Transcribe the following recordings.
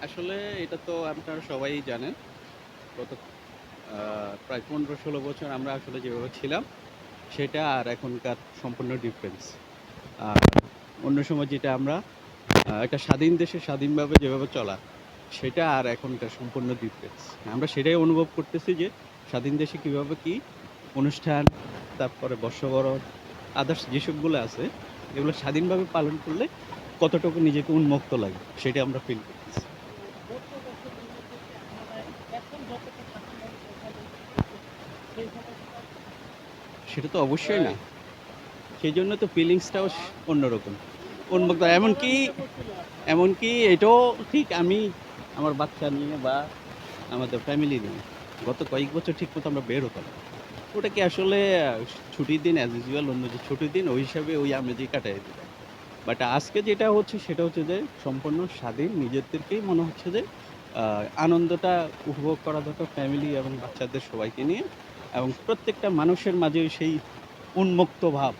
আসলে এটা তো আপনারা সবাই জানেন। গত প্রায় পনেরো ষোলো বছর আমরা আসলে যেভাবে ছিলাম, সেটা আর এখনকার সম্পূর্ণ ডিফারেন্স আর অন্য সময় যেটা আমরা একটা স্বাধীন দেশে স্বাধীনভাবে যেভাবে চলা, সেটা আর এখনকার সম্পূর্ণ ডিফারেন্স আমরা সেটাই অনুভব করতেছি যে, স্বাধীন দেশে কীভাবে কি অনুষ্ঠান, তারপরে বর্ষবরণ আদার্স যেসবগুলো আছে, এগুলো স্বাধীনভাবে পালন করলে কতটুকু নিজেকে উন্মুক্ত লাগে, সেটা আমরা ফিল করতেছি। সেটা তো অবশ্যই না। সেই জন্য তো ফিলিংসটাও অন্যরকম। উন্মুক্ত, এমনকি এমনকি এটাও ঠিক আমি আমার বাচ্চা নিয়ে বা আমাদের ফ্যামিলি নিয়ে গত কয়েক বছর ঠিক মতো আমরা বের হতাম না। ওটাকে আসলে ছুটির দিন অ্যাজ ইউজুয়াল অন্য যে ছুটির দিন, ওই হিসাবে ওই আমেজই কাটাই দিতাম। বাট আজকে যেটা হচ্ছে সেটা হচ্ছে যে সম্পূর্ণ স্বাধীন নিজেদেরকেই মনে হচ্ছে যে আনন্দটা উপভোগ করা দরকার ফ্যামিলি এবং বাচ্চাদের সবাইকে নিয়ে এবং প্রত্যেকটা মানুষের মাঝে সেই উন্মুক্ত ভাব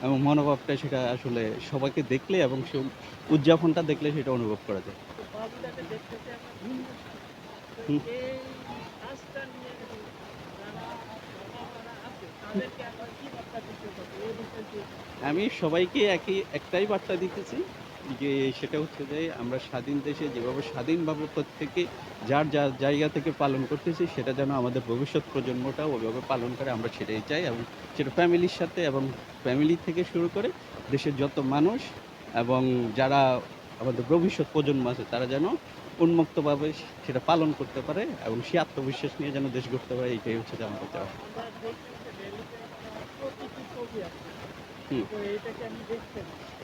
এবং মনোভাবটা সেটা আসলে সবাইকে দেখলে এবং সে উদযাপনটা দেখলে সেটা অনুভব করা যায় হুম। আমি সবাইকে একই, একটাই বার্তা দিতেছি যে সেটা হচ্ছে যে আমরা স্বাধীন দেশে যেভাবে স্বাধীনভাবে প্রত্যেকে যার যার জায়গা থেকে পালন করতেছি, সেটা যেন আমাদের ভবিষ্যৎ প্রজন্মটাও ওইভাবে পালন করে, আমরা সেটাই চাই এবং সেটা ফ্যামিলির সাথে এবং ফ্যামিলি থেকে শুরু করে দেশের যত মানুষ এবং যারা আমাদের ভবিষ্যৎ প্রজন্ম আছে, তারা যেন উন্মুক্তভাবে সেটা পালন করতে পারে এবং সে আত্মবিশ্বাস নিয়ে যেন দেশ গড়তে পারে এইটাই হচ্ছে যে আমাদের চাওয়া। হুম।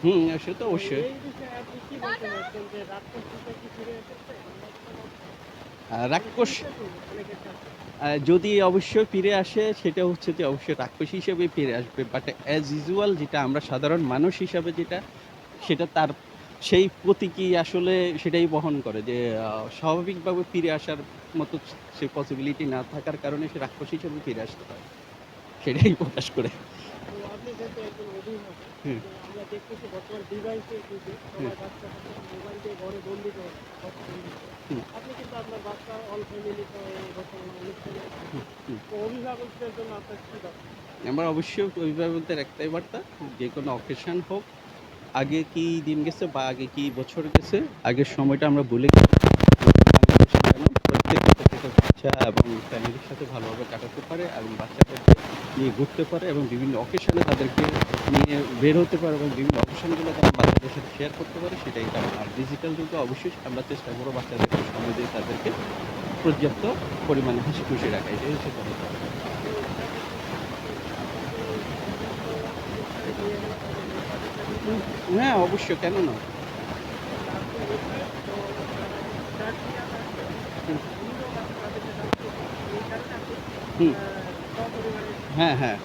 হুম সে তো অবশ্যই। রাক্ষস। যদি অবশ্যই ফিরে আসে সেটা হচ্ছে যে অবশ্যই রাক্ষস হিসেবে ফিরে আসবে। বাট অ্যাজ ইউজুয়াল যেটা আমরা সাধারণ মানুষ হিসাবে যেটা সেটা তার সেই প্রতীকী আসলে সেটাই বহন করে যে স্বাভাবিকভাবে ফিরে আসার মতো সে পসিবিলিটি না থাকার কারণে সে রাক্ষস হিসেবে ফিরে আসতে পারে। সেটাই প্রকাশ করে। আমরা দেখতেছি বর্তমান ডিভাইসের যুগে সবাই বাচ্চা মোবাইল দিয়ে ঘরে বন্দি করে। আপনি কিন্তু আপনার বাচ্চা অল ফ্যামিলি অভিভাবকদের জন্য আপনার কি আমার অবশ্যই অভিভাবকদের একটাই বার্তা যে কোনো অকেশন হোক আগে কি দিন গেছে বা আগে কি বছর গেছে আগের সময়টা আমরা ভুলে গেছি। প্রত্যেক প্রত্যেকটা বাচ্চা এবং ফ্যামিলির সাথে ভালোভাবে কাটাতে পারে এবং বাচ্চাদেরকে নিয়ে ঘুরতে পারে এবং বিভিন্ন অকেশনে তাদেরকে নিয়ে বের হতে পারে এবং বিভিন্ন অকেশনগুলো তারা বাচ্চাদের সাথে শেয়ার করতে পারে, সেটাই কারণ আর ডিজিটাল যুগে অবশ্যই আমরা চেষ্টা করব বাচ্চাদেরকে সময় দিয়ে তাদেরকে পর্যাপ্ত পরিমাণে হাসি খুশি রাখা, এটাই হচ্ছে হ্যাঁ অবশ্যই, কেন না? হুম। হ্যাঁ হ্যাঁ।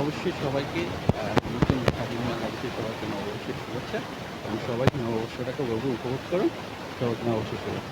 অবশ্যই সবাইকে নতুন স্বাধীন অবশ্যই সবাইকে নববর্ষের শুভেচ্ছা। এবং সবাইকে নববর্ষটাকে বহু উপভোগ করুন। সবাইকে নববর্ষের শুভেচ্ছা।